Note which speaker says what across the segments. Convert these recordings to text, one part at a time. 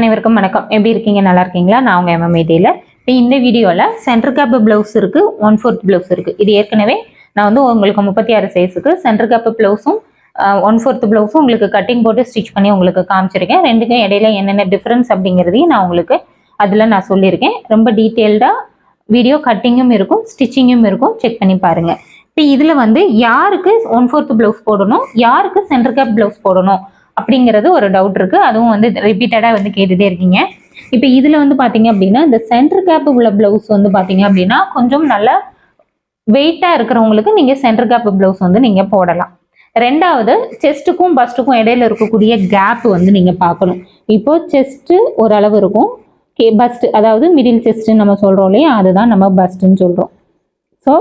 Speaker 1: அனைவருக்கும் வணக்கம். எப்படி இருக்கீங்க? நல்லா இருக்கீங்களா? நான் உங்கள் எம்எம்ஏடியில் இப்போ இந்த வீடியோவில் சென்டர் கேப் ப்ளவுஸ் இருக்குது ஒன் ஃபோர்த் ப்ளவுஸ் இருக்குது இது ஏற்கனவே நான் வந்து உங்களுக்கு முப்பத்தி ஆறு சைஸுக்கு சென்டர் கேப் ப்ளவுஸும் ஒன் ஃபோர்த் ப்ளவுஸும் உங்களுக்கு கட்டிங் போட்டு ஸ்டிச் பண்ணி உங்களுக்கு காமிச்சிருக்கேன். ரெண்டுக்கும் இடையில என்னென்ன டிஃப்ரென்ஸ் அப்படிங்கிறதையும் நான் உங்களுக்கு அதில் நான் சொல்லியிருக்கேன். ரொம்ப டீட்டெயில்டாக வீடியோ கட்டிங்கும் இருக்கும் ஸ்டிச்சிங்கும் இருக்கும். செக் பண்ணி பாருங்கள் இப்போ இதில் வந்து யாருக்கு ஒன் ஃபோர்த் ப்ளவுஸ் போடணும்? யாருக்கு சென்டர் கேப் ப்ளவுஸ் போடணும்? அப்படிங்கிறது ஒரு டவுட் இருக்குது அதுவும் வந்து ரிப்பீட்டடாக வந்து கேட்டுகிட்டே இருக்கீங்க. இப்போ இதில் வந்து பார்த்தீங்க அப்படின்னா இந்த சென்டர் கேப் உள்ள ப்ளவுஸ் வந்து பார்த்தீங்க அப்படின்னா கொஞ்சம் நல்லா வெயிட்டாக இருக்கிறவங்களுக்கு நீங்கள் சென்டர் கேப் ப்ளவுஸ் வந்து நீங்கள் போடலாம். ரெண்டாவது செஸ்ட்டுக்கும் பஸ்ட்டுக்கும் இடையில இருக்கக்கூடிய கேப் வந்து நீங்கள் பார்க்கணும். இப்போ செஸ்ட்டு ஓரளவு இருக்கும். கே பஸ்ட் அதாவது மிடில் செஸ்ட்டுன்னு நம்ம சொல்கிறோம் இல்லையா? அதுதான் நம்ம பஸ்ட்டுன்னு சொல்கிறோம் ஸோ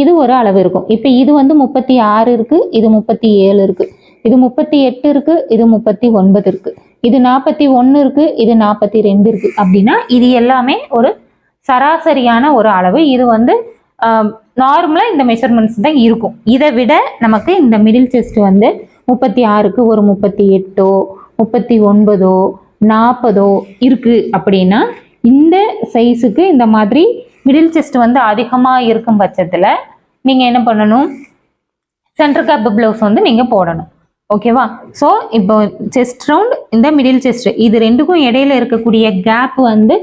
Speaker 1: இது ஒரு அளவு இருக்கும். இப்போ இது வந்து முப்பத்தி ஆறு இருக்குது இது முப்பத்தி ஏழு இருக்குது இது முப்பத்தி எட்டு இருக்கு இது முப்பத்தி ஒன்பது இருக்கு. இது நாற்பத்தி ஒன்று இருக்கு இது நாற்பத்தி ரெண்டு இருக்கு. அப்படின்னா இது எல்லாமே ஒரு சராசரியான ஒரு அளவு. இது வந்து நார்மலாக இந்த மெஷர்மெண்ட்ஸ் தான் இருக்கும். இதை விட நமக்கு இந்த மிடில் செஸ்ட் வந்து முப்பத்தி ஆறுக்கு ஒரு முப்பத்தி எட்டோ முப்பத்தி ஒன்பதோ நாற்பதோ இருக்கு அப்படின்னா இந்த சைஸுக்கு இந்த மாதிரி மிடில் செஸ்ட் வந்து அதிகமாக இருக்கும் பட்சத்தில் நீங்கள் என்ன பண்ணணும்? சென்டர் கேப் ப்ளவுஸ் வந்து நீங்கள் போடணும். ஓகேவா ஸோ இப்போ செஸ்ட் ரவுண்ட் இந்த மிடில் செஸ்ட் இது ரெண்டுக்கும் இடையில இருக்கக்கூடிய கேப் வந்து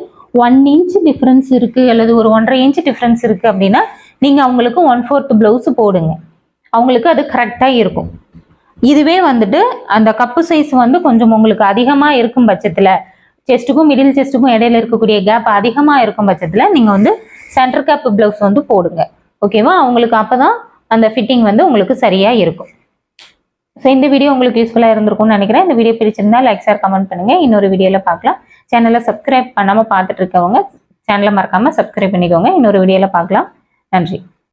Speaker 1: ஒன் இன்ச் டிஃப்ரென்ஸ் இருக்குது அல்லது ஒரு ஒன்றரை இன்ச் டிஃப்ரென்ஸ் இருக்குது அப்படின்னா நீங்கள் அவங்களுக்கு ஒன் ஃபோர்த் ப்ளவுஸ் போடுங்க. அவங்களுக்கு அது கரெக்டாக இருக்கும். இதுவே வந்துட்டு அந்த கப்பு சைஸ் வந்து கொஞ்சம் உங்களுக்கு அதிகமாக இருக்கும் பட்சத்தில் செஸ்ட்டுக்கும் மிடில் செஸ்ட்டுக்கும் இடையில இருக்கக்கூடிய கேப் அதிகமாக இருக்கும் பட்சத்தில் நீங்கள் வந்து சென்டர் கேப் ப்ளவுஸ் வந்து போடுங்க. ஓகேவா அவங்களுக்கு அப்போ தான் அந்த ஃபிட்டிங் வந்து உங்களுக்கு சரியாக இருக்கும். ஸோ இந்த வீடியோ உங்களுக்கு யூஸ்ஃபுல்லாக இருந்திருக்கும்னு நினைக்கிறேன். இந்த வீடியோ பிடிச்சிருந்தா லைக் ஷேர் கமெண்ட் பண்ணுங்கள் இன்னொரு வீடியோவில் பார்க்கலாம். சேனலை சப்ஸ்கிரைப் பண்ணாமல் பார்த்துட்டு இருக்கவங்க சேனலை மறக்காமல் சப்ஸ்கிரைப் பண்ணிக்கோங்க. இன்னொரு வீடியோவில் பார்க்கலாம். நன்றி.